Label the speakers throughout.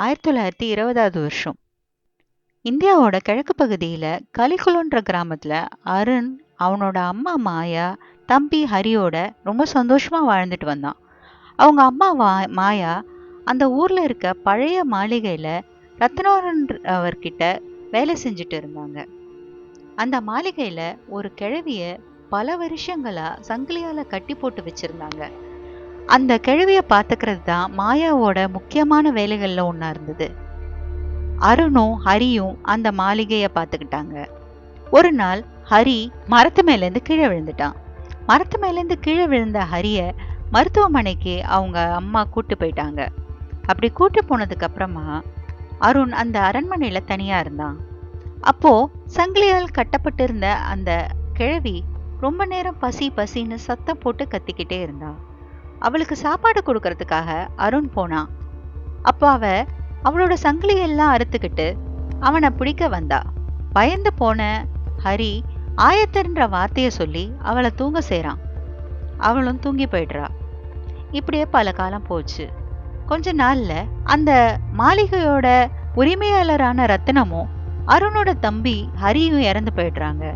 Speaker 1: ஆயிரத்தி தொள்ளாயிரத்தி இருபதாவது வருஷம். இந்தியாவோட கிழக்கு பகுதியில் கலிகுலன்ற கிராமத்தில் அருண் அவனோட அம்மா மாயா தம்பி ஹரியோட ரொம்ப சந்தோஷமாக வாழ்ந்துட்டு வந்தான். அவங்க அம்மா வா மாயா அந்த ஊரில் இருக்க பழைய மாளிகையில் ரத்னாரன் அவர்கிட்ட வேலை செஞ்சுட்டு இருந்தாங்க. அந்த மாளிகையில் ஒரு கிழவிய பல வருஷங்களாக சங்கிலியால் கட்டி போட்டு வச்சுருந்தாங்க. அந்த கிழவியை பார்த்துக்கிறது தான் மாயாவோட முக்கியமான வேலைகளில் ஒன்றா இருந்தது. அருணும் ஹரியும் அந்த மாளிகையை பார்த்துக்கிட்டாங்க. ஒரு நாள் ஹரி மரத்து மேலேருந்து கீழே விழுந்துட்டான். மரத்து மேலேருந்து கீழே விழுந்த ஹரியை மருத்துவமனைக்கு அவங்க அம்மா கூட்டு போயிட்டாங்க. அப்படி கூட்டு போனதுக்கு அப்புறமா அருண் அந்த அரண்மனையில் தனியாக இருந்தான். அப்போது சங்கிலியால் கட்டப்பட்டிருந்த அந்த கிழவி ரொம்ப நேரம் பசி பசின்னு சத்தம் போட்டு கத்திக்கிட்டே இருந்தான். அவளுக்கு சாப்பாடு கொடுக்கறதுக்காக அருண் போனான் அப்போ அவ அவளோட சங்கிலியெல்லாம் அறுத்துக்கிட்டு அவனை பிடிக்க வந்தா. பயந்து போன ஹரி ஆயத்தர்ன்ற வார்த்தையை சொல்லி அவளை தூங்க செய்றான். அவளும் தூங்கி போயிடுறா. இப்படியே பல காலம் போச்சு. கொஞ்ச நாள்ல அந்த மாளிகையோட உரிமையாளரான ரத்தினமும் அருணோட தம்பி ஹரியும் இறந்து போயிடுறாங்க.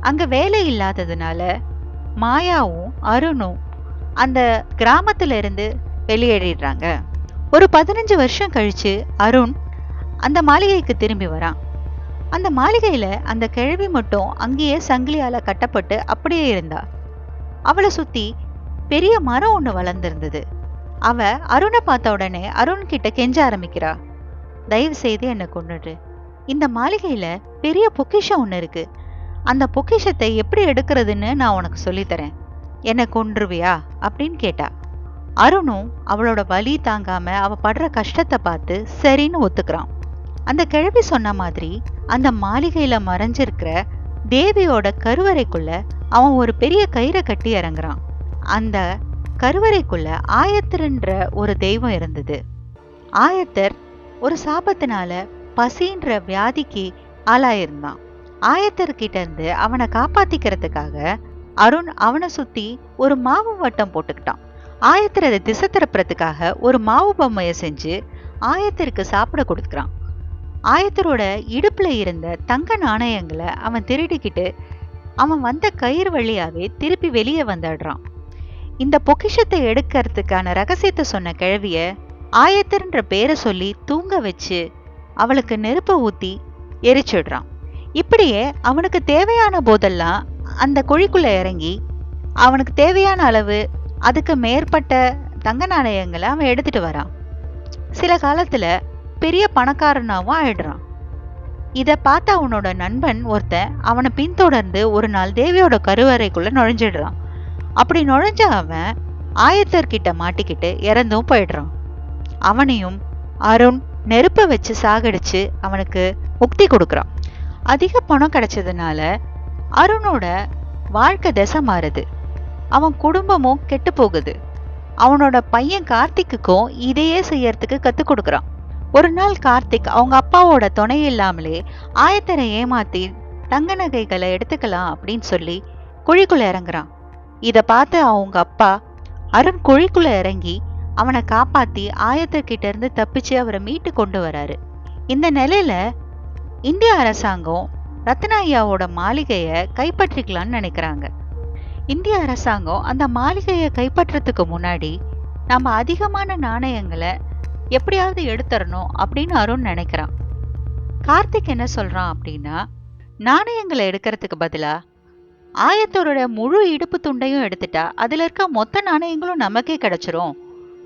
Speaker 1: அங்க வேலை இல்லாததுனால மாயாவும் அருணும் அந்த கிராமத்துல இருந்து வெளியேறிடுறாங்க. ஒரு பதினஞ்சு வருஷம் கழிச்சு அருண் அந்த மாளிகைக்கு திரும்பி வரான். அந்த மாளிகையில அந்த கிழவி மட்டும் அங்கேயே சங்கிலியால கட்டப்பட்டு அப்படியே இருந்தா. அவளை சுத்தி பெரிய மரம் ஒன்று வளர்ந்துருந்தது. அவ அருணை பார்த்த உடனே அருண் கிட்ட கெஞ்ச ஆரம்பிக்கிறா. தயவு செய்து என்னை கொண்டுடு இந்த மாளிகையில பெரிய பொக்கிஷம் ஒன்று இருக்கு. அந்த பொக்கிஷத்தை எப்படி எடுக்கிறதுன்னு நான் உனக்கு சொல்லித்தரேன். என்னை கொன்றுவியா? அப்படின்னு கேட்டா அருணும் அவளோட வலி தாங்காம அவ படுற கஷ்டத்தை பார்த்து சரின்னு ஒத்துக்கிறான். அந்த கிழவி சொன்ன மாதிரி அந்த மாளிகையில மறைஞ்சிருக்கிற தேவியோட கருவறைக்குள்ள அவன் ஒரு பெரிய கயிறை கட்டி இறங்குறான். அந்த கருவறைக்குள்ள ஆயத்தர்ன்ற ஒரு தெய்வம் இருந்தது. ஆயத்தர் ஒரு சாபத்தினால பசின்ற வியாதிக்கு ஆளாயிருந்தான். ஆயத்தர்கிட்ட இருந்து அவனை காப்பாத்திக்கிறதுக்காக அருண் அவனை சுத்தி ஒரு மாவு வட்டம் போட்டுக்கிட்டான். ஆயத்தர் அதை திசை திருப்புறதுக்காக ஒரு மாவு பொம்மையை செஞ்சு ஆயத்தருக்கு சாப்பிட கொடுக்குறான். ஆயத்தரோட இடுப்புல இருந்த தங்க நாணயங்களை அவன் திருடிக்கிட்டு அவன் வந்த கயிறு வழியாவே திருப்பி வெளியே வந்துடுறான். இந்த பொக்கிஷத்தை எடுக்கிறதுக்கான ரகசியத்தை சொன்ன கிழவிய ஆயத்தர்ன்ற பேரை சொல்லி தூங்க வச்சு அவளுக்கு நெருப்பை ஊத்தி எரிச்சிடுறான். இப்படியே அவனுக்கு தேவையான போதெல்லாம் அந்த குழிக்குள்ள இறங்கி அவனுக்கு தேவையான அளவு அதுக்கு மேற்பட்ட தங்க நாணயங்களை அவன் எடுத்துட்டு வரான். சில காலத்துல பெரிய பணக்காரனாவும் ஆயிடுறான். இத பார்த்த அவனோட நண்பன் ஒருத்தன் அவனை பின்தொடர்ந்து ஒரு நாள் தேவியோட கருவறைக்குள்ள நுழைஞ்சிடுறான். அப்படி நுழைஞ்ச அவன் ஆயத்தர்கிட்ட மாட்டிக்கிட்டு இறந்தும் போயிடுறான். அவனையும் அருண் நெருப்ப வச்சு சாகடிச்சு அவனுக்கு முக்தி கொடுக்குறான். அதிக பணம் கிடைச்சதுனால அருணோட வாழ்க்கை திசை மாறுது. அவன் குடும்பமும் கெட்டு போகுது. அவனோட பையன் கார்த்திக்குக்கும் இதையே செய்யறதுக்கு கத்து கொடுக்குறான். ஒரு நாள் கார்த்திக் அவங்க அப்பாவோட துணை இல்லாமலே ஆயத்தரை ஏமாத்தி தங்க நகைகளை எடுத்துக்கலாம் அப்படின்னு சொல்லி குழிக்குள்ள இறங்குறான். இதை பார்த்து அவங்க அப்பா அருண் குழிக்குள்ள இறங்கி அவனை காப்பாத்தி ஆயத்தர்கிட்ட இருந்து தப்பிச்சு அவரை மீட்டு கொண்டு வராரு. இந்த நிலையில இந்திய அரசாங்கம் ரத்னாயாவோட மாளிகையை கைப்பற்றிக்கலாம்னு நினைக்கிறாங்க. இந்திய அரசாங்கம் அந்த மாளிகையை கைப்பற்றத்துக்கு முன்னாடி நம்ம அதிகமான நாணயங்களை எப்படியாவது எடுத்துறணும் அப்படின்னு அருண் நினைக்கிறான். கார்த்திக் என்ன சொல்றான் அப்படின்னா நாணயங்களை எடுக்கிறதுக்கு பதிலா ஆயத்தோரோட முழு இடுப்பு துண்டையும் எடுத்துட்டா அதுல இருக்க மொத்த நாணயங்களும் நமக்கே கிடைச்சிரும்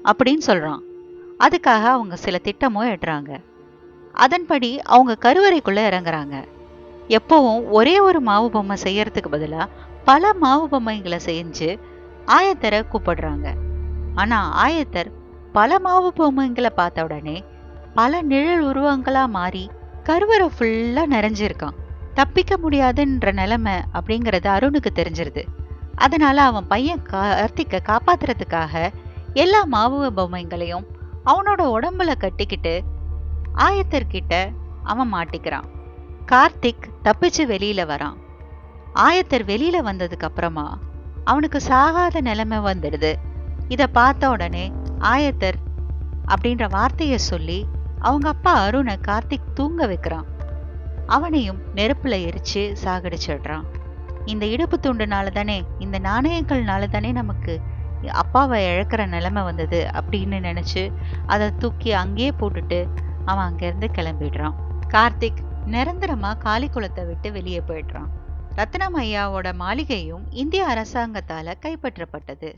Speaker 1: அப்படின்னு சொல்றான். அதுக்காக அவங்க சில திட்டமும் எடுறாங்க அதன்படி அவங்க கருவறைக்குள்ள இறங்குறாங்க. எப்பவும் ஒரே ஒரு மாவு பொம்மை செய்யறதுக்கு பதிலாக பல மாவு பொம்மைங்களை செஞ்சு ஆயத்தரை கூப்பிடுறாங்க. ஆனால் ஆயத்தர் பல மாவு பொம்மைங்களை பார்த்த உடனே பல நிழல் உருவங்களாக மாறி கருவறை ஃபுல்லாக நிறைஞ்சிருக்கான். தப்பிக்க முடியாதுன்ற நிலைமை அப்படிங்கிறது அருணுக்கு தெரிஞ்சிருது. அதனால அவன் பையன் கார்த்திக்க காப்பாத்துறதுக்காக எல்லா மாவு பொம்மைங்களையும் அவனோட உடம்புல கட்டிக்கிட்டு ஆயத்தர்கிட்ட அவன் மாட்டிக்கிறான். கார்த்திக் தப்பிச்சு வெளியில வரான். ஆயத்தர் வெளியில வந்ததுக்கு அப்புறமா அவனுக்கு சாகாத நிலைமை வந்துடுது. இதை பார்த்த உடனே ஆயத்தர் அப்படின்ற வார்த்தையை சொல்லி அவங்க அப்பா அருணை கார்த்திக் தூங்க வைக்கிறான். அவனையும் நெருப்புல எரிச்சு சாகடிச்சிடுறான். இந்த இடுப்பு துண்டுனால தானே இந்த நாணயங்கள்னால தானே நமக்கு அப்பாவை இழக்கிற நிலைமை வந்தது அப்படின்னு நினைச்சு அதை தூக்கி அங்கேயே போட்டுட்டு அவன் அங்கேருந்து கிளம்பிடுறான். கார்த்திக் நிரந்தரமா காலி குளத்தை விட்டு வெளியே போயிடுறான். ரத்னம் ஐயாவோட மாளிகையும் இந்திய அரசாங்கத்தால கைப்பற்றப்பட்டது.